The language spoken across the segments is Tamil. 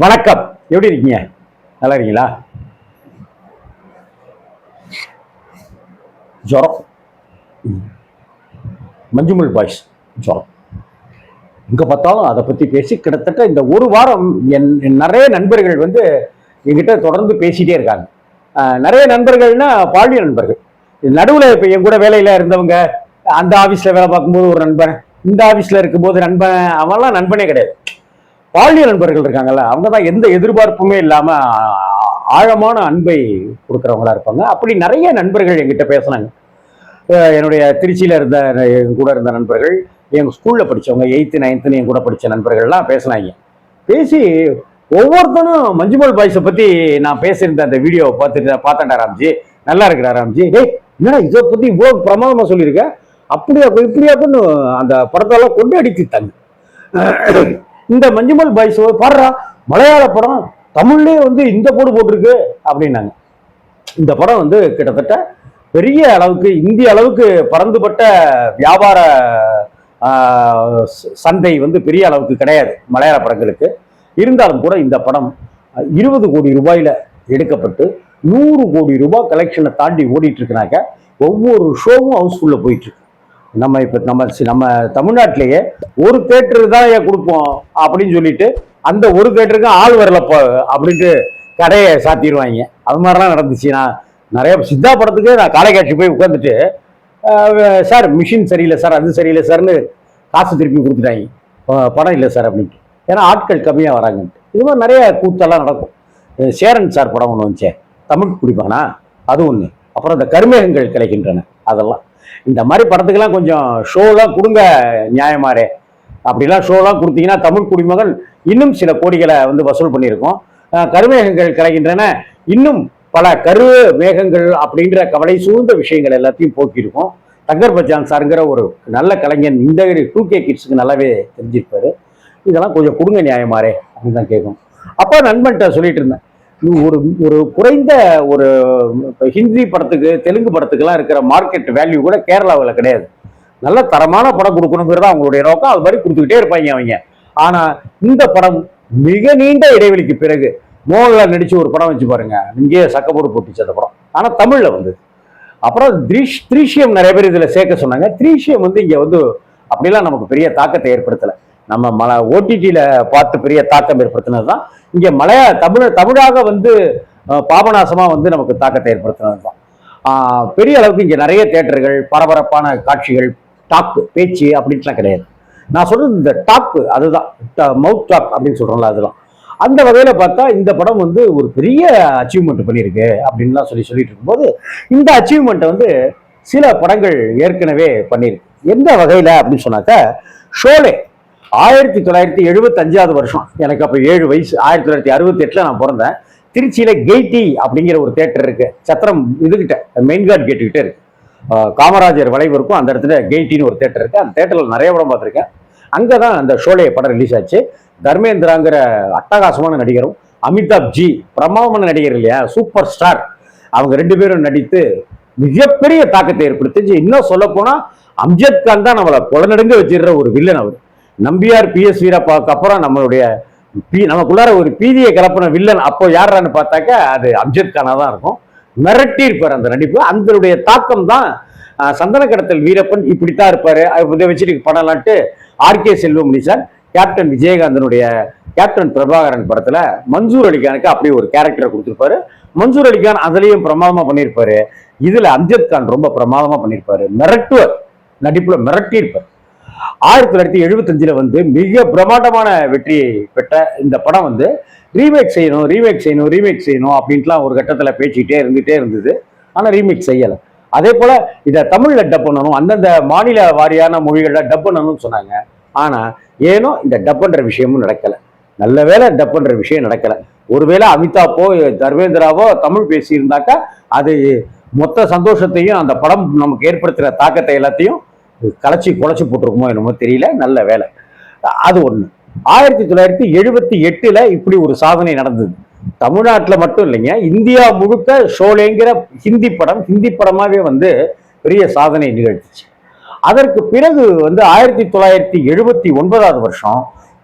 வணக்கம். எப்படி இருக்கீங்க? நல்லா இருக்கீங்களா? ஜுரம். மஞ்சுமல் பாய்ஸ் ஜுரம். எங்கே பார்த்தாலும் அதை பற்றி பேசி கிட்டத்தட்ட இந்த ஒரு வாரம் என் நிறைய நண்பர்கள் வந்து என்கிட்ட தொடர்ந்து பேசிட்டே இருக்காங்க. நிறைய நண்பர்கள்னா பாலிய நண்பர்கள். நடுவில் இப்போ என் கூட வேலையில் இருந்தவங்க அந்த ஆஃபீஸில் வேலை பார்க்கும்போது ஒரு நண்பன் இந்த ஆஃபீஸில் இருக்கும்போது நண்பன் அவன்லாம் நண்பனே கிடையாது. பாலியல் நண்பர்கள் இருக்காங்கல்ல அவங்க தான் எந்த எதிர்பார்ப்புமே இல்லாமல் ஆழமான அன்பை கொடுக்குறவங்களா இருப்பாங்க. அப்படி நிறைய நண்பர்கள் என்கிட்ட பேசுனாங்க. என்னுடைய திருச்சியில் இருந்த என் கூட இருந்த நண்பர்கள் எங்கள் ஸ்கூலில் படித்தவங்க எயித்து நைன்த்துன்னு என் கூட படித்த நண்பர்கள்லாம் பேசினாங்க. பேசி ஒவ்வொருத்தனும் மஞ்சுமல் பாய்ஸை பற்றி நான் பேசியிருந்த அந்த வீடியோவை பார்த்துட்டு பார்த்தேன்டா ராம்ஜி நல்லா இருக்கிறா ராம்ஜி. டேய் என்னடா இதை பற்றி இவ்வளோ பிரமாதமாக சொல்லியிருக்க? அப்படியா இப்படியாப்புன்னு அந்த படத்தெல்லாம் கொண்டு அடித்து தங்க இந்த மஞ்சுமல் பாய்ஸ் பாடுறா மலையாள படம் தமிழ்லேயே வந்து இந்த போடு போட்டிருக்கு அப்படின்னாங்க. இந்த படம் வந்து கிட்டத்தட்ட பெரிய அளவுக்கு இந்திய அளவுக்கு பறந்துபட்ட வியாபார சந்தை வந்து பெரிய அளவுக்கு கிடையாது மலையாள படங்களுக்கு. இருந்தாலும் கூட இந்த படம் இருபது கோடி ரூபாயில் எடுக்கப்பட்டு நூறு கோடி ரூபாய் கலெக்ஷனை தாண்டி ஓடிட்டு இருக்கிறாங்க ஒவ்வொரு ஷோவும் ஹவுஸ்ஃபுல்ல போயிட்டு இருக்கு. நம்ம இப்போ நம்ம நம்ம தமிழ்நாட்டிலேயே ஒரு தேட்டரு தான் ஏன் கொடுப்போம் அப்படின்னு சொல்லிட்டு அந்த ஒரு தேட்டருக்கு ஆள் வரலப்போ அப்படின்ட்டு கடையை சாத்திடுவாங்க. அது மாதிரிலாம் நடந்துச்சு. நான் நிறைய சித்தா படத்துக்கு நான் காலைக்காட்சி போய் உட்காந்துட்டு சார் மிஷின் சரியில்லை சார் அது சரியில்லை சார்னு காசு திருப்பி கொடுத்துட்டாங்க. படம் இல்லை சார் அப்படின்ட்டு. ஏன்னா ஆட்கள் கம்மியாக வராங்கன்ட்டு. இது மாதிரி நிறைய கூத்தெல்லாம் நடக்கும். சேரன் சார் படம் ஒன்று வந்துச்சே. தமிழ் குடிப்பானா? அது ஒன்று அப்புறம் இந்த கருமேகங்கள் கிடைக்கின்றன. அதெல்லாம். இந்த மாதிரி படத்துக்கெல்லாம் கொஞ்சம் ஷோலாம் கொடுங்க நியாயமாரே அப்படிலாம் ஷோலாம் கொடுத்தீங்கன்னா தமிழ் குடிமகன் இன்னும் சில கோடிகளை வந்து வசூல் பண்ணியிருக்கோம். கருமேகங்கள் கிடைக்கின்றன இன்னும் பல கரு மேகங்கள் அப்படின்ற கவலை சூழ்ந்த விஷயங்கள் எல்லாத்தையும் போக்கியிருக்கோம். தங்கர் பச்சான் சாருங்கிற ஒரு நல்ல கலைஞன் இந்த டூ கே கிட்ஸுக்கு நல்லாவே தெரிஞ்சிருப்பாரு. இதெல்லாம் கொஞ்சம் கொடுங்க நியாயமாரே அப்படின்னு தான் கேட்கும். அப்போ நண்பன்கிட்ட சொல்லிட்டு இருந்தேன். ஒரு ஒரு குறைந்த ஒரு ஹிந்தி படத்துக்கு தெலுங்கு படத்துக்கெல்லாம் இருக்கிற மார்க்கெட் வேல்யூ கூட கேரளாவில் கிடையாது. நல்ல தரமான படம் கொடுக்கணுங்கிறது அவங்களுடைய நோக்கம். அது மாதிரி கொடுத்துக்கிட்டே இருப்பாங்க அவங்க. ஆனால் இந்த படம் மிக நீண்ட இடைவெளிக்கு பிறகு மோகன்லால் நடிச்சு ஒரு படம் வச்சு பாருங்க. இங்கேயே சக்கப்போடு போட்டுச்சு அந்த படம். ஆனால் தமிழில் வந்து அப்புறம் த்ரீஷ் த்ரீஷியம் நிறைய பேர் இதில் சேர்க்க சொன்னாங்க. த்ரீஷியம் வந்து இங்கே வந்து அப்படிலாம் நமக்கு பெரிய தாக்கத்தை ஏற்படுத்தலை. நம்ம மல ஓடிடியில பார்த்து பெரிய தாக்கம் ஏற்படுத்தினது தான் இங்கே மலையா தமிழ தமிழாக வந்து பாபநாசமாக வந்து நமக்கு தாக்கத்தை ஏற்படுத்தினது தான் பெரிய அளவுக்கு இங்கே நிறைய தேட்டர்கள் பரபரப்பான காட்சிகள் டாக்கு பேச்சு அப்படின்ட்டுலாம் கிடையாது. நான் சொல்றது இந்த டாக்கு அதுதான். மவுத் டாக் அப்படின்னு சொல்கிறோம்ல அதுதான் அந்த வகையில் பார்த்தா இந்த படம் வந்து ஒரு பெரிய அச்சீவ்மெண்ட் பண்ணியிருக்கு அப்படின்லாம் சொல்லி சொல்லிட்டு இருக்கும்போது இந்த அச்சீவ்மெண்ட்டை வந்து சில படங்கள் ஏற்கனவே பண்ணியிருக்கு. எந்த வகையில் அப்படின்னு சொன்னாக்க ஷோலே. ஆயிரத்தி தொள்ளாயிரத்தி எழுபத்தஞ்சாவது வருஷம். எனக்கு அப்போ ஏழு வயசு. ஆயிரத்தி தொள்ளாயிரத்தி அறுபத்தி எட்டில் நான் பிறந்தேன். திருச்சியில் கெய்டி e அப்படிங்கிற ஒரு தேட்டர் இருக்கு. சத்திரம் இதுகிட்ட மெயின் கார்டு கேட்டுக்கிட்டே இருக்கு. காமராஜர் வளைவு இருக்கும். அந்த இடத்துல கெய்டின்னு e ஒரு தேட்டர் இருக்கு. அந்த தேட்டரில் நிறைய படம் பார்த்துருக்கேன். அங்கே தான் அந்த ஷோலே படம் ரிலீஸ் ஆச்சு. தர்மேந்திராங்கிற அட்டகாசமான நடிகரும் அமிதாப் ஜி பிரமாதமான நடிகர் இல்லையா? சூப்பர் ஸ்டார் அவங்க ரெண்டு பேரும் நடித்து மிகப்பெரிய தாக்கத்தை ஏற்படுத்துச்சு இன்னும் சொல்ல போனா அம்ஜத் கான் தான் நம்மளை புலநடுங்க வச்சிடுற ஒரு வில்லன் அவர். நம்பியார் பி எஸ் வீரப்பாவுக்கு அப்புறம் நம்மளுடைய பி நமக்குள்ளார ஒரு பீதியை கலப்பின வில்லன் அப்போ யாரான்னு பார்த்தாக்க அது அம்ஜத் கானா தான் இருக்கும். மிரட்டி இருப்பார் அந்த நடிப்பு. அந்தனுடைய தாக்கம் தான் சந்தன கடத்தல் வீரப்பன் இப்படித்தான் இருப்பாரு. இதை வச்சுட்டு பண்ணலான்ட்டு R K Selvamani sir captain விஜயகாந்தனுடைய captain Prabhakaran படத்துல மன்சூர் அலிகானுக்கு அப்படியே ஒரு கேரக்டரை கொடுத்துருப்பாரு. மன்சூர் அலிகான் அதுலேயும் பிரமாதமா பண்ணியிருப்பாரு. இதுல அம்ஜத் கான் ரொம்ப பிரமாதமா பண்ணியிருப்பாரு. மிரட்டுவர். நடிப்புல மிரட்டியிருப்பார். ஆயிரத்தி தொள்ளாயிரத்தி எழுபத்தஞ்சில் வந்து மிக பிரமாண்டமான வெற்றியை பெற்ற இந்த படம் வந்து ரீமேக் செய்யணும் ரீமேக் செய்யணும் ரீமேக் செய்யணும் அப்படின்ட்டுலாம் ஒரு கட்டத்தில் பேச்சுக்கிட்டே இருந்துகிட்டே இருந்தது. ஆனால் ரீமேக் செய்யலை. அதே போல் இதை தமிழில் டப் பண்ணணும் அந்தந்த மாநில வாரியான மொழிகளில் டப் பண்ணணும்னு சொன்னாங்க. ஆனால் ஏனோ இந்த டப் விஷயமும் நடக்கலை. நல்ல வேளை டப் பண்ற விஷயம் நடக்கலை. ஒருவேளை அமிதாப்போ தர்மேந்திராவோ தமிழ் பேசியிருந்தாக்கா அது மொத்த சந்தோஷத்தையும் அந்த படம் நமக்கு ஏற்படுத்துகிற தாக்கத்தை எல்லாத்தையும் களைச்சி குழச்சி போட்டிருக்குமோ என்னமோ தெரியல. நல்ல வேலை. அது ஒன்று ஆயிரத்தி தொள்ளாயிரத்தி எழுபத்தி எட்டில் இப்படி ஒரு சாதனை நடந்தது. தமிழ்நாட்டில் மட்டும் இல்லைங்க இந்தியா முழுக்க ஷோலேங்கிற ஹிந்தி படம் ஹிந்தி படமாகவே வந்து பெரிய சாதனை நிகழ்த்துச்சு. அதற்கு பிறகு வந்து ஆயிரத்தி தொள்ளாயிரத்தி எழுபத்தி ஒன்பதாவது வருஷம்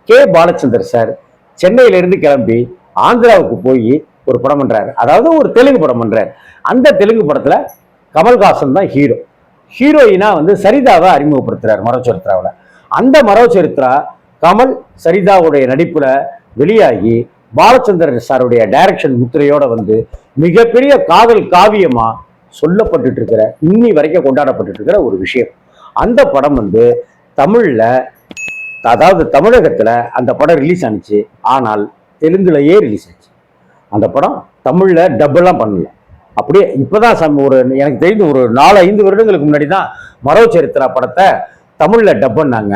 கே. பாலச்சந்தர் சார் சென்னையிலிருந்து கிளம்பி ஆந்திராவுக்கு போய் ஒரு படம் பண்ணுறாரு அதாவது ஒரு தெலுங்கு படம் பண்ணுறாரு அந்த தெலுங்கு படத்தில் கமல்ஹாசன் தான் ஹீரோ ஹீரோயினா வந்து சரிதாவை அறிமுகப்படுத்துறாரு மரோ சரித்ராவில். அந்த மரோ சரித்ரா கமல் சரிதாவுடைய நடிப்புல வெளியாகி பாலச்சந்திரன் சாருடைய டைரக்ஷன் முத்திரையோட வந்து மிகப்பெரிய காதல் காவியமா சொல்லப்பட்டுட்டு இருக்கிற இன்னி வரைக்கும் கொண்டாடப்பட்டு இருக்கிற ஒரு விஷயம். அந்த படம் வந்து தமிழ்ல அதாவது தமிழகத்துல அந்த படம் ரிலீஸ் ஆனிச்சு. ஆனால் தெலுங்குலயே ரிலீஸ் ஆச்சு. அந்த படம் தமிழ்ல டப்பெல்லாம் பண்ணல. அப்படியே இப்போதான் சம் ஒரு எனக்கு தெரிந்து ஒரு நாலு ஐந்து வருடங்களுக்கு முன்னாடி தான் மரோ சரித்திரா படத்தை தமிழில் டப் பண்ணாங்க.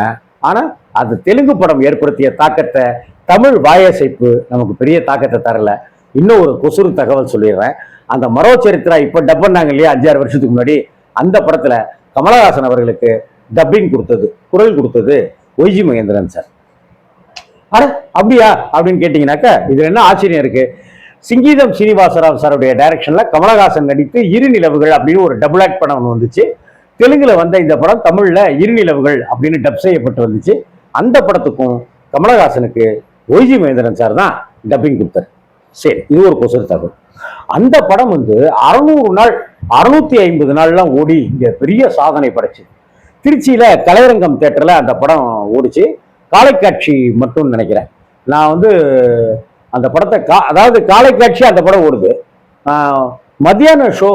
அது தெலுங்கு படம் ஏற்படுத்திய தாக்கத்தை தமிழ் வாயசைப்பு நமக்கு பெரிய தாக்கத்தை தரல. இன்னும் ஒரு கொசுறு தகவல் சொல்லிடுறேன். அந்த மரோ சரித்திரா இப்போ டப் பண்ணாங்க இல்லையா அஞ்சாறு வருஷத்துக்கு முன்னாடி? அந்த படத்தில் கமலஹாசன் அவர்களுக்கு டப்பிங் கொடுத்தது குரல் கொடுத்தது ஒய்ஜி மகேந்திரன் சார். அட அப்படியா? அப்படின்னு கேட்டிங்கனாக்கா இதில் என்ன ஆச்சரியம் இருக்கு? சிங்கீதம் சீனிவாசராவ் சாருடைய டைரக்ஷனில் கமலஹாசன் நடித்து இரு நிலவுகள் அப்படின்னு ஒரு டபுள் ஆக்ட் படம் ஒன்று வந்துச்சு. தெலுங்கில் வந்த இந்த படம் தமிழில் இரு நிலவுகள் அப்படின்னு டப் செய்யப்பட்டு வந்துச்சு. அந்த படத்துக்கும் கமலஹாசனுக்கு ஒய்ஜி மகேந்திரன் சார் தான் டப்பிங் கொடுத்தார். சரி இது ஒரு கொசு தகவல். அந்த படம் வந்து அறுநூறு நாள் அறுநூத்தி ஐம்பது நாள்லாம் ஓடி இங்க பெரிய சாதனை படைச்சு திருச்சியில கலையரங்கம் தேட்டர்ல அந்த படம் ஓடிச்சு. காலைக்காட்சி மட்டும் நினைக்கிறேன். நான் வந்து அந்த படத்தை கா அதாவது காலைக்காட்சி அந்த படம் ஓடுது. மத்தியான show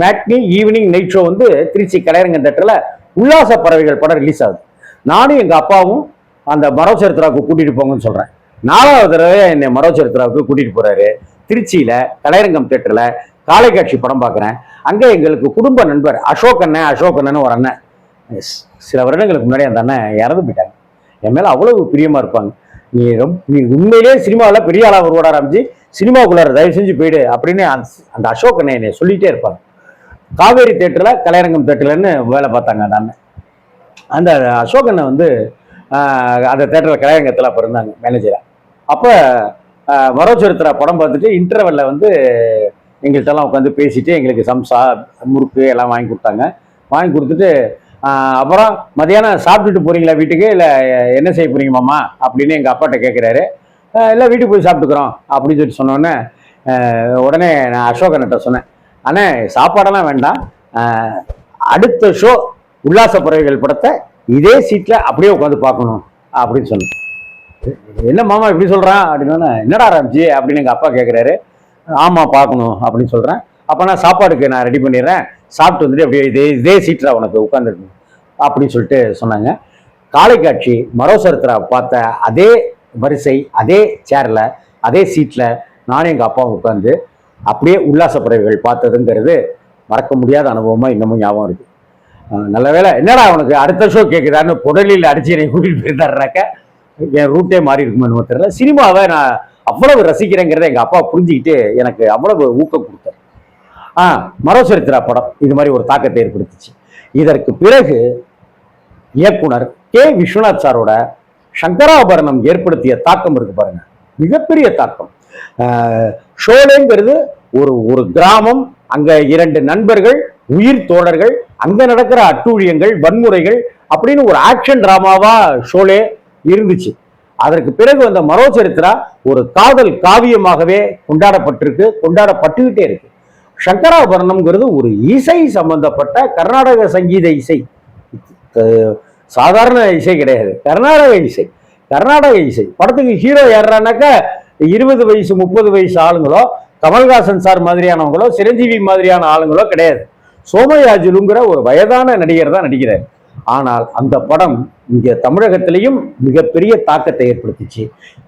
matinee evening night show வந்து திருச்சி கலையரங்கம் தேட்டரில் உல்லாச பறவைகள் படம் ரிலீஸ் ஆகுது. நானும் எங்கள் அப்பாவும் அந்த மரோ சரித்திராவுக்கு கூட்டிகிட்டு போங்கன்னு சொல்கிறேன் நாலாவது தடவை என்னை மரோ சரித்திராவுக்கு கூட்டிகிட்டு போகிறாரு திருச்சியில் கலையரங்கம் தேட்டரில் காலைக்காட்சி படம் பார்க்குறேன். அங்கே எங்களுக்கு குடும்ப நண்பர் அசோக் அண்ணன் அசோக் அண்ணன் ஒரு அண்ணன். சில வருடங்களுக்கு முன்னாடி அந்த அண்ணன் இறந்து போயிட்டாங்க. என் மேலே அவ்வளவு பிரியமாக இருப்பாங்க. நீ ரொம்ப நீ உண்மையிலேயே சினிமாவில் பெரிய ஆளாக வருவாடா ராம்ஜி. சினிமாவுக்குள்ளார தயவு செஞ்சு போயிடு அப்படின்னு அந்த- அந்த அசோக் அண்ணன் என்னை சொல்லிகிட்டே இருப்பாங்க காவேரி தேட்டரில் கலையரங்கம் தேட்டர்லன்னு வேலை பார்த்தாங்க அந்த அண்ணன். அந்த அசோக் அண்ணன் வந்து அந்த தேட்டரில் கலையரங்கத்தில் அப்போ இருந்தாங்க மேனேஜராக அப்போ மரோச்சரித்திரா படம் பார்த்துட்டு இன்டர்வெல்ல வந்து எங்கள்கிட்டலாம் உட்காந்து பேசிட்டு எங்களுக்கு சம்சா முறுக்கு எல்லாம் வாங்கி கொடுத்தாங்க. வாங்கி கொடுத்துட்டு அப்புறம் மதியானம் சாப்பிட்டுட்டு போறீங்களா வீட்டுக்கு? இல்லை என்ன செய்ய போறீங்க மாமா? அப்படின்னு எங்கள் அப்பாட்ட கேட்குறாரு இல்லை வீட்டுக்கு போய் சாப்பிட்டுக்கிறோம் அப்படின்னு சொல்லி சொன்னோடனே உடனே நான் அசோகன்கிட்ட சொன்னேன். அண்ணே சாப்பாடெல்லாம் வேண்டாம். அடுத்த ஷோ உல்லாச பறவைகள் படத்தை இதே சீட்டில் அப்படியே உட்காந்து பார்க்கணும் அப்படின்னு சொன்னேன். என்ன மாமா இப்படி சொல்கிறான் அப்படின்னா என்னடா ஆரம்பிச்சு அப்படின்னு எங்கள் அப்பா கேட்குறாரு ஆமாம் பார்க்கணும் அப்படின்னு சொல்கிறேன் அப்போ நான் சாப்பாடுக்கு நான் ரெடி பண்ணிடுறேன். சாப்பிட்டு வந்துட்டு அப்படியே இதே இதே சீட்டில் உனக்கு உட்காந்துருக்கணும் அப்படின்னு சொல்லிட்டு சொன்னாங்க. காலைக்காட்சி மரோசரத்தில் பார்த்த அதே வரிசை அதே சேரில் அதே சீட்டில் நானும் எங்கள் அப்பாவும் உட்காந்து அப்படியே உல்லாச பறவைகள் பார்த்ததுங்கிறது மறக்க முடியாத அனுபவமாக இன்னமும் ஞாபகம் இருக்குது நல்ல வேளை என்னடா அவனுக்கு அடுத்த ஷோ கேட்குறான்னு புடலில் அடிச்சு என்னை கூட்டிகிட்டு போயிருந்தாருனாக்க என் ரூட்டே மாறி இருக்குமோ தெரியல. சினிமாவை நான் அவ்வளவு ரசிக்கிறேங்கிறத எங்கள் அப்பா புரிஞ்சுக்கிட்டு எனக்கு அவ்வளவு ஊக்கம் கொடுத்தார். ஆ மரோசரித்திரா படம். இது மாதிரி ஒரு தாக்கத்தை ஏற்படுத்துச்சு. இதற்கு பிறகு இயக்குனர் கே. விஸ்வநாத் சாரோட சங்கராபரணம் ஏற்படுத்திய தாக்கம் இருக்கு பாருங்க. மிகப்பெரிய தாக்கம். ஆஹ் ஷோலேங்கிறது ஒரு ஒரு கிராமம் அங்க இரண்டு நண்பர்கள் உயிர் தோழர்கள் அங்க நடக்கிற அட்டூழியங்கள் வன்முறைகள் அப்படின்னு ஒரு ஆக்ஷன் டிராமாவா ஷோலே இருந்துச்சு. அதற்கு பிறகு வந்த மரோ ஒரு காதல் காவியமாகவே கொண்டாடப்பட்டிருக்கு கொண்டாடப்பட்டுக்கிட்டே இருக்கு. சங்கராபரணம்ங்கிறது ஒரு இசை சம்பந்தப்பட்ட கர்நாடக சங்கீத இசை. சாதாரண இசை கிடையாது. கர்நாடக இசை. கர்நாடக இசை. படத்துக்கு ஹீரோ ஏறானாக்கா இருபது வயசு முப்பது வயசு ஆளுங்களோ கமல்ஹாசன் சார் மாதிரியானவங்களோ சிரஞ்சீவி மாதிரியான ஆளுங்களோ கிடையாது. சோமயாஜுலுங்கிற ஒரு வயதான நடிகர் தான் நடிக்கிறார். ஆனால் அந்த படம் இங்கே தமிழகத்திலையும் மிகப்பெரிய தாக்கத்தை ஏற்படுத்திச்சு.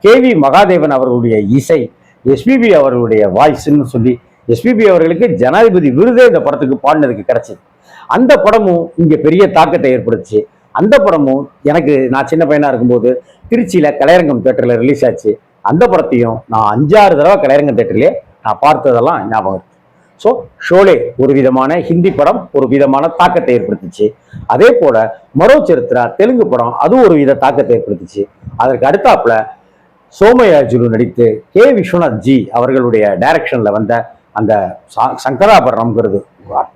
கே வி மகாதேவன் அவர்களுடைய இசை எஸ்பிபி அவர்களுடைய வாய்ஸ்ன்னு சொல்லி எஸ்பிபி அவர்களுக்கு ஜனாதிபதி விருதே இந்த படத்துக்கு பாடினதுக்கு கிடைச்சது. அந்த படமும் இங்கே பெரிய தாக்கத்தை ஏற்படுத்துச்சு. அந்த படமும் எனக்கு நான் சின்ன பையனாக இருக்கும்போது திருச்சியில் கலையரங்கம் தேட்டரில் ரிலீஸ் ஆச்சு. அந்த படத்தையும் நான் அஞ்சாறு தடவை கலையரங்கம் தேட்டரிலே நான் பார்த்ததெல்லாம் ஞாபகம் இருக்கு. ஸோ ஷோலே ஒரு விதமான ஹிந்தி படம் ஒரு விதமான தாக்கத்தை ஏற்படுத்துச்சு. அதே போல மரோ சரித்திரா தெலுங்கு படம் அது ஒரு வித தாக்கத்தை ஏற்படுத்துச்சு. அதற்கு அடுத்தாப்புல சோமயாஜுலு நடித்து கே. விஸ்வநாத் ஜி அவர்களுடைய டைரக்ஷனில் வந்த அந்த சா- சங்கராபரணம்ங்கிறது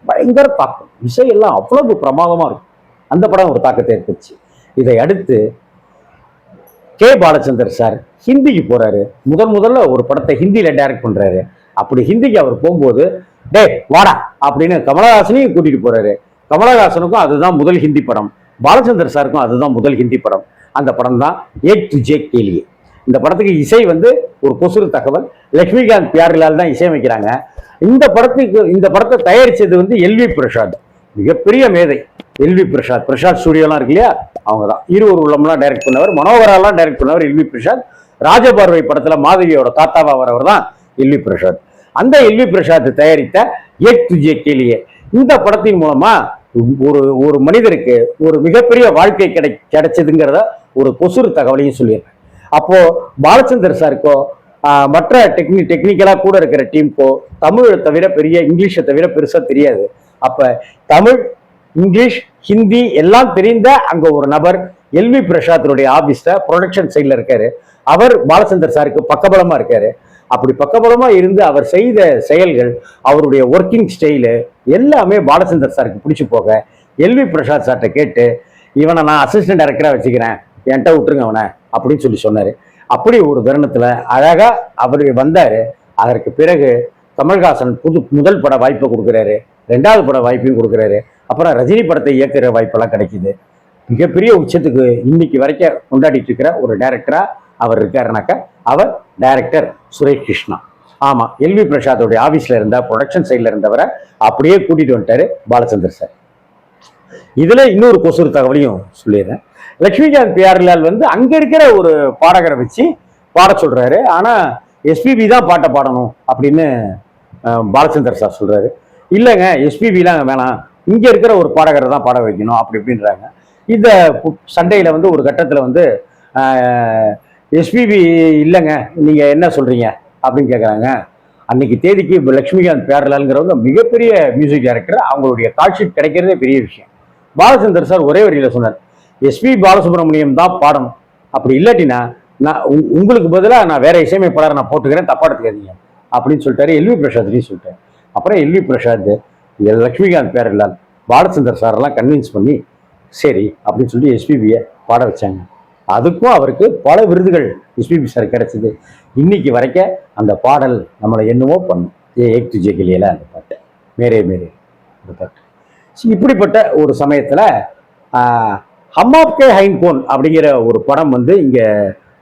பயங்கர தாக்கம். இசையெல்லாம் அவ்வளவு பிரமாதமா இருக்கும் அந்த படம் ஒரு தாக்கத்தை ஏற்படுச்சு இதை அடுத்து கே. பாலச்சந்தர் சார் ஹிந்திக்கு போறாரு. முதல் முதல்ல ஒரு படத்தை ஹிந்தியில டைரக்ட் பண்றாரு. அப்படி ஹிந்திக்கு அவர் போகும்போது டேய் வாடா அப்படின்னு கமலஹாசனையும் கூட்டிட்டு போறாரு. கமலஹாசனுக்கும் அதுதான் முதல் ஹிந்தி படம். பாலச்சந்தர் சாருக்கும் அதுதான் முதல் ஹிந்தி படம். அந்த படம் தான் ஏ டு ஜே கேலியே இந்த படத்துக்கு இசை வந்து ஒரு கொசுறு தகவல். லக்ஷ்மிகாந்த் பியாரிலால் தான் இசையமைக்கிறாங்க. இந்த படத்துக்கு இந்த படத்தை தயாரித்தது வந்து எல்வி பிரசாத். மிகப்பெரிய மேதை எல்வி பிரசாத். பிரசாத் ஸ்டூடியோலாம் இருக்கு இல்லையா? அவங்க தான் இருவர் உள்ளம்லாம் டைரக்ட் பண்ணவர் மனோகராலாம் டைரக்ட் பண்ணவர் எல்வி பிரசாத். ராஜபார்வை படத்தில் மாதவியோட தாத்தாவா வரவர் தான் எல்வி பிரசாத். அந்த எல்வி பிரசாத் தயாரித்த ஏக் துஜே கேலியே. இந்த படத்தின் மூலமா ஒரு ஒரு மனிதருக்கு ஒரு மிகப்பெரிய வாழ்க்கை கிடை கிடைச்சதுங்கிறத ஒரு கொசுறு தகவலையும் சொல்லிடுறேன் அப்போ பாலச்சந்தர் சாருக்கோ மற்ற டெக்னி டெக்னிக்கலாக கூட இருக்கிற டீமுக்கோ தமிழை தவிர பெரிய இங்கிலீஷை தவிர பெருசாக தெரியாது. அப்போ தமிழ் இங்கிலீஷ் ஹிந்தி எல்லாம் தெரிந்த அங்கே ஒரு நபர் எல்வி பிரசாத்தினுடைய ஆஃபீஸில் ப்ரொடக்ஷன் சைடில் இருக்காரு. அவர் பாலச்சந்தர் சாருக்கு பக்கபலமாக இருக்காரு. அப்படி பக்கபலமாக இருந்து அவர் செய்த செயல்கள் அவருடைய ஒர்க்கிங் ஸ்டைலு எல்லாமே பாலச்சந்தர் சாருக்கு பிடிச்சி போக எல்வி பிரசாத் சார்கிட்ட கேட்டு இவனை நான் அசிஸ்டன்ட் டைரக்டராக வச்சுக்கிறேன். என்கிட்ட விட்டுருங்க அவனை அப்படின்னு சொல்லி சொன்னார். அப்படி ஒரு தருணத்தில் அழகாக அவர் வந்தார். அதற்கு பிறகு கமல்ஹாசன் புது முதல் பட வாய்ப்பை கொடுக்குறாரு. ரெண்டாவது பட வாய்ப்பையும் கொடுக்குறாரு. அப்புறம் ரஜினி படத்தை இயக்குற வாய்ப்பெல்லாம் கிடைக்கிது. மிகப்பெரிய உச்சத்துக்கு இன்னைக்கு வரைக்கும் கொண்டாடிட்டு இருக்கிற ஒரு டேரக்டராக அவர் இருக்காருனாக்கா அவர் டைரக்டர் சுரேஷ் கிருஷ்ணா. ஆமாம் எல்வி பிரசாத்தோடைய ஆஃபீஸில் இருந்த ப்ரொடக்ஷன் சைடில் இருந்தவரை அப்படியே கூட்டிட்டு வந்துட்டாரு பாலச்சந்தர் சார். இதில் இன்னொரு கொசூர் தகவலையும் சொல்லிடுறேன். லக்ஷ்மிகாந்த் பியாரிலால் வந்து அங்கே இருக்கிற ஒரு பாடகரை வச்சு பாட சொல்கிறாரு ஆனால் எஸ்பிபி தான் பாட்டை பாடணும் அப்படின்னு பாலச்சந்தர் சார் சொல்கிறாரு இல்லைங்க எஸ்பிபிலாம் வேணாம். இங்கே இருக்கிற ஒரு பாடகரை தான் பாட வைக்கணும் அப்படி இப்படின்றாங்க. இந்த சண்டையில் வந்து ஒரு கட்டத்தில் வந்து எஸ்பிபி இல்லைங்க நீங்கள் என்ன சொல்கிறீங்க அப்படின்னு கேட்குறாங்க அன்னைக்கு தேதிக்கு லக்ஷ்மிகாந்த் பேரலாலுங்கிறவங்க மிகப்பெரிய மியூசிக் டைரக்டர் அவங்களுடைய கால்ஷீட் கிடைக்கிறதே பெரிய விஷயம். பாலச்சந்தர் சார் ஒரே வரியில சொன்னார் எஸ்பி பாலசுப்ரமணியம் தான் பாடணும். அப்படி இல்லாட்டினா நான் உங்களுக்கு பதிலாக நான் வேற இசையமைப்பாளரை நான் போட்டுக்கிறேன் தப்பா எடுத்துக்காதீங்க அப்படின்னு சொல்லிட்டாரு எல்வி பிரசாத்லையும் சொல்லிட்டேன் அப்புறம் எல்வி பிரசாத் லக்ஷ்மிகாந்த் பேர் பேரலால் பாலச்சந்தர் சாரெல்லாம் கன்வின்ஸ் பண்ணி சரி அப்படின்னு சொல்லி எஸ்பிபியை பாட வச்சாங்க. அதுக்கும் அவருக்கு பல விருதுகள் எஸ்பிபி சார் கிடைச்சது. இன்னைக்கு வரைக்கும் அந்த பாடல் நம்மளை என்னவோ பண்ணும். ஏ ஏக் துஜே கிளியில அந்த பாட்டு. மேரே மேரே அந்த பாட்டு. இப்படிப்பட்ட ஒரு சமயத்தில் ஹம்மாப்கே ஹைன்கோன் ஹைன் அப்படிங்கிற ஒரு படம் வந்து இங்கே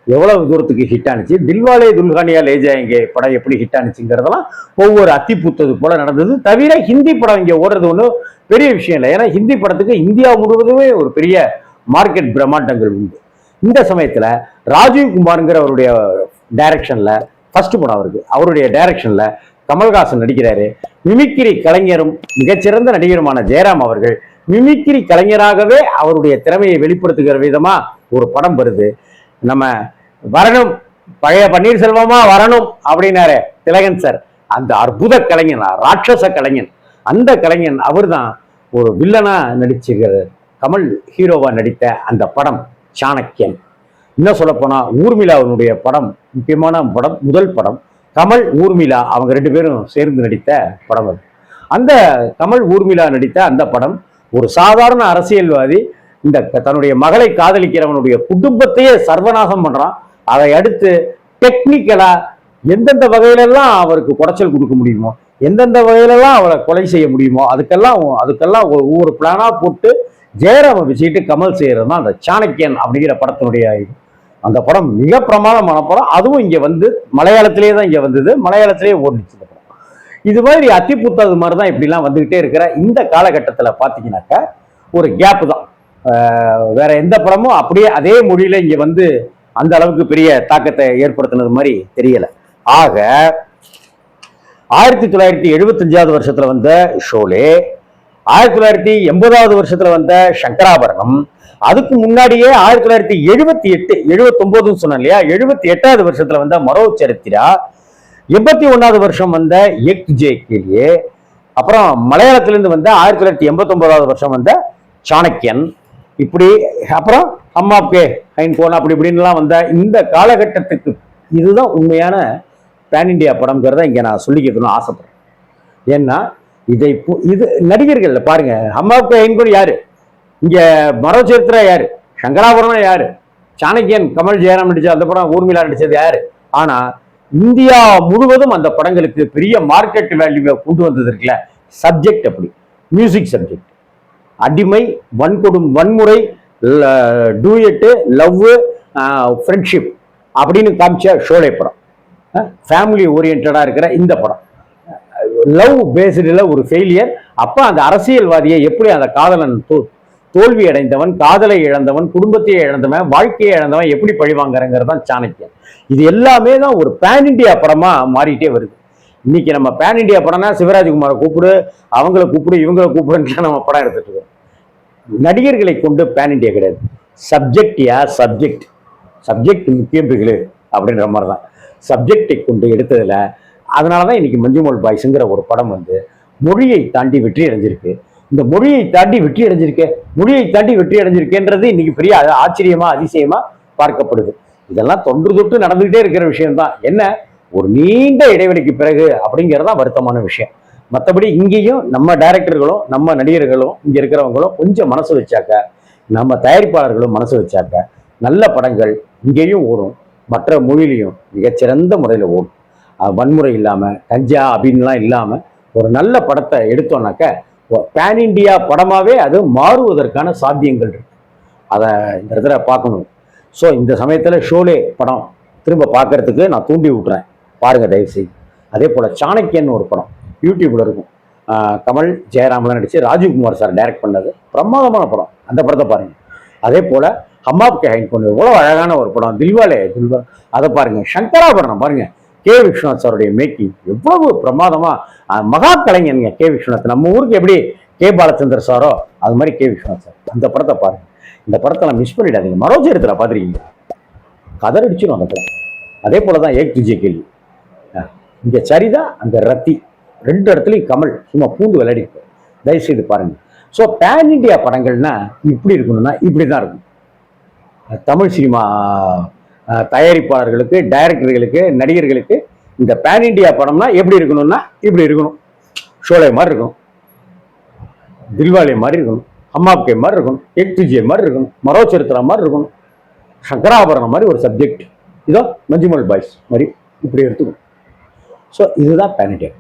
எவ்வளவு தூரத்துக்கு ஹிட் ஆனிச்சு? தில்வாலே துல்கானியா லேஜா இங்கே படம் எப்படி ஹிட் ஆனிச்சுங்கிறதெல்லாம் ஒவ்வொரு அத்தி பூத்தது போல நடந்தது. தவிர ஹிந்தி படம் இங்கே ஓடுறது ஒன்றும் பெரிய விஷயம் இல்லை. ஏன்னா ஹிந்தி படத்துக்கு இந்தியா முழுவதுமே ஒரு பெரிய மார்க்கெட் பிரம்மாண்டங்கள் உண்டு. இந்த சமயத்தில் ராஜீவ் குமாருங்கிற அவருடைய டைரக்ஷனில் ஃபர்ஸ்ட் படம் அவருக்கு அவருடைய டைரக்ஷனில் கமல்ஹாசன் நடிக்கிறாரு. மிமிக்கிரி கலைஞரும் மிகச்சிறந்த நடிகருமான ஜெயராம் அவர்கள் மிமிக்கிரி கலைஞராகவே அவருடைய திறமையை வெளிப்படுத்துகிற விதமா ஒரு படம் வருது. நம்ம வரணும் பழைய பன்னீர்செல்வமா வரணும் அப்படின்னாரு திலகன் சார். அந்த அற்புத கலைஞன் ராட்சச கலைஞன் அந்த கலைஞன் அவர்தான் ஒரு வில்லனா நடிச்சிருக்கிறார் கமல் ஹீரோவா நடித்த அந்த படம் சாணக்கியன் இன்னும் சொல்ல போனா ஊர்மிளாவினுடைய படம் முக்கியமான படம் முதல் படம். கமல் ஊர்மிளா அவங்க ரெண்டு பேரும் சேர்ந்து நடித்த படம் அது. அந்த கமல் ஊர்மிளா நடித்த அந்த படம் ஒரு சாதாரண அரசியல்வாதி இந்த தன்னுடைய மகளை காதலிக்கிறவனுடைய குடும்பத்தையே சர்வநாசம் பண்ணுறான் அதை அடுத்து டெக்னிக்கலாக எந்தெந்த வகையிலெல்லாம் அவருக்கு குடைச்சல் கொடுக்க முடியுமோ எந்தெந்த வகையிலெல்லாம் அவளை கொலை செய்ய முடியுமோ அதுக்கெல்லாம் அதுக்கெல்லாம் ஒவ்வொரு பிளானாக போட்டு ஜெயராம வச்சுக்கிட்டு கமல் செய்கிறது தான் அந்த சாணக்கியன் அப்படிங்கிற படத்தினுடைய இது. அந்த படம் மிக பிரமாதமான படம். அதுவும் இங்கே வந்து மலையாளத்திலே தான் இங்கே வந்தது. மலையாளத்திலேயே ஓடிச்சு படம். இது மாதிரி அத்தி புத்தாது மாதிரி தான் இப்படிலாம் வந்துக்கிட்டே இருக்கிற இந்த காலகட்டத்தில் பார்த்தீங்கன்னாக்கா ஒரு கேப் தான். வேற எந்த படமும் அப்படியே அதே மொழியில் இங்கே வந்து அந்த அளவுக்கு பெரிய தாக்கத்தை ஏற்படுத்தினது மாதிரி தெரியலை. ஆக ஆயிரத்தி தொள்ளாயிரத்தி எழுபத்தஞ்சாவது வருஷத்தில் வந்த ஷோலே ஆயிரத்தி தொள்ளாயிரத்தி எண்பதாவது வருஷத்துல வந்த சங்கராபரணம். அதுக்கு முன்னாடியே ஆயிரத்தி தொள்ளாயிரத்தி எழுபத்தி எட்டு எழுபத்தொன்பதுன்னு சொன்னேன் இல்லையா? எழுபத்தி எட்டாவது வருஷத்துல வந்த மரோ சரித்திரா எண்பத்தி ஒன்னாவது வருஷம் வந்த எக் ஜே கேலியே அப்புறம் மலையாளத்திலிருந்து வந்த ஆயிரத்தி தொள்ளாயிரத்தி எண்பத்தொன்பதாவது வருஷம் வந்த சாணக்கியன். இப்படி அப்புறம் அம்மா கே ஹைன் போன் அப்படி இப்படின்லாம் வந்த இந்த காலகட்டத்துக்கு இதுதான் உண்மையான பேன் இண்டியா படம்ங்கிறத இங்கே நான் சொல்லிக்கணும்னு ஆசைப்படுறேன். ஏன்னா இதை பு- இது நடிகர்கள் பாருங்க அம்மாவுக்கு ஹைன் யாரு? இங்க மரோசரித்ரா யாரு? சங்கராபுரம் யாரு? சாணக்கியன் கமல் ஜெயராம் நடிச்ச அந்த படம் ஊர்மிளா நடிச்சது யாரு? ஆனா இந்தியா முழுவதும் அந்த படங்களுக்கு பெரிய மார்க்கெட் வேல்யூவை கொண்டு வந்தது இருக்குல்ல சப்ஜெக்ட் அப்படி. மியூசிக் சப்ஜெக்ட் அடிமை வன்கொடும் வன்முறை டூயட்டு லவ் ஃப்ரெண்ட்ஷிப் அப்படின்னு காமிச்ச ஷோலே படம். ஃபேமிலி ஓரியன்டாக இருக்கிற இந்த படம். லவ் பேஸ்டில் ஒரு ஃபெயிலியர் அப்போ அந்த அரசியல்வாதியை எப்படி அந்த காதலன் தோ தோல்வி அடைந்தவன் காதலை இழந்தவன் குடும்பத்தையே இழந்தவன் வாழ்க்கையை இழந்தவன் எப்படி பழிவாங்கிறங்கிறது தான் சாணக்கியன் இது எல்லாமே தான் ஒரு பேன் இண்டியா படமாக மாறிட்டே வருது. இன்னைக்கு நம்ம பேன் இண்டியா படம்னா சிவராஜ்குமாரை கூப்பிடு அவங்கள கூப்பிடு இவங்கள கூப்பிடுன்னு நம்ம படம் எடுத்துட்டு இருக்கோம். நடிகர்களை கொண்டு பேன் இண்டியா கிடையாது. சப்ஜெக்ட் யா சப்ஜெக்ட் சப்ஜெக்ட் முக்கியம் பிகிலு அப்படின்ற மாதிரி தான் சப்ஜெக்டை கொண்டு எடுத்ததில் அதனால தான் இன்னைக்கு மஞ்சுமல் பாய்ஸுங்கிற ஒரு படம் வந்து மொழியை தாண்டி வெற்றி அடைஞ்சிருக்கு. இந்த மொழியை தாண்டி வெற்றி அடைஞ்சிருக்கே மொழியை தாண்டி வெற்றி அடைஞ்சிருக்கேன்றது இன்னைக்கு பெரிய ஆச்சரியமா அதிசயமா பார்க்கப்படுது. இதெல்லாம் தொன்று தொட்டு நடந்துகிட்டே இருக்கிற விஷயம்தான். என்ன? ஒரு நீண்ட இடைவெளிக்கு பிறகு அப்படிங்கிறது தான் வருத்தமான விஷயம். மற்றபடி இங்கேயும் நம்ம டைரக்டர்களும் நம்ம நடிகர்களும் இங்கே இருக்கிறவங்களும் கொஞ்சம் மனசு வச்சாக்க நம்ம தயாரிப்பாளர்களும் மனசு வச்சாக்க நல்ல படங்கள் இங்கேயும் ஓடும். மற்ற மொழியிலையும் மிகச்சிறந்த முறையில் ஓடும். வன்முறை இல்லாமல் கஞ்சா அப்படின்லாம் இல்லாமல் ஒரு நல்ல படத்தை எடுத்தோம்னாக்க பேன் இண்டியா படமாகவே அது மாறுவதற்கான சாத்தியங்கள் இருக்கு. அதை இந்த இடத்துல பார்க்கணும். ஸோ இந்த சமயத்தில் ஷோலே படம் திரும்ப பார்க்கறதுக்கு நான் தூண்டி விட்டுறேன். பாருங்கள் தயவுசெய்து. அதே போல் சாணக்கியன் ஒரு படம் யூடியூப்பில் இருக்கும். கமல் ஜெயராம்லாம் நடித்து ராஜீவ்குமார் சார் டைரக்ட் பண்ணது. பிரமாதமான படம். அந்த படத்தை பாருங்கள் அதே போல் ஹம்மாப் கஹைன் கொண்டு எவ்வளோ அழகான ஒரு படம். தில்வாலே தில்வா அதை பாருங்கள் சங்கராபரணம் பாருங்கள் கே விஸ்வநாத் சாருடைய மேக்கிங் எவ்வளவு பிரமாதமா மகா கலைஞனுங்க கே விஸ்வநாத். நம்ம ஊருக்கு எப்படி கே பாலச்சந்தர் சாரோ அது மாதிரி கே விஸ்வநாத் சார். அந்த படத்தை பாருங்க. இந்த படத்தை நான் மிஸ் பண்ணிடாதீங்க. மனோஜ் இடத்துல பார்த்துருக்கீங்க கதர் அடிச்சிடும் அந்த படம். அதே போல தான் ஏக் துஜே கேள்வி இங்கே இங்க சரிதா அங்க ரத்தி. ரெண்டு இடத்துலையும் கமல் சும்மா பூந்து விளையாடிருப்பார் தயவுசெய்து பாருங்க. ஸோ பேன் இண்டியா படங்கள்னா இப்படி இருக்கணும்னா இப்படி தான் இருக்கும் தமிழ் சினிமா தயாரிப்பாளர்களுக்கு டைரக்டர்களுக்கு நடிகர்களுக்கு இந்த பேன் இண்டியா படம்னா எப்படி இருக்கணும்னா இப்படி இருக்கணும். ஷோலே மாதிரி இருக்கணும். தில்வாலே மாதிரி இருக்கணும். அம்மாப்கே மாதிரி இருக்கணும். எக் மாதிரி இருக்கணும். மரோ சரித்திரா மாதிரி இருக்கணும். சங்கராபரணம் மாதிரி ஒரு சப்ஜெக்ட் இதோ மஞ்சுமல் பாய்ஸ் மாதிரி இப்படி எடுத்துக்கணும். ஸோ இதுதான் பேன் இண்டியா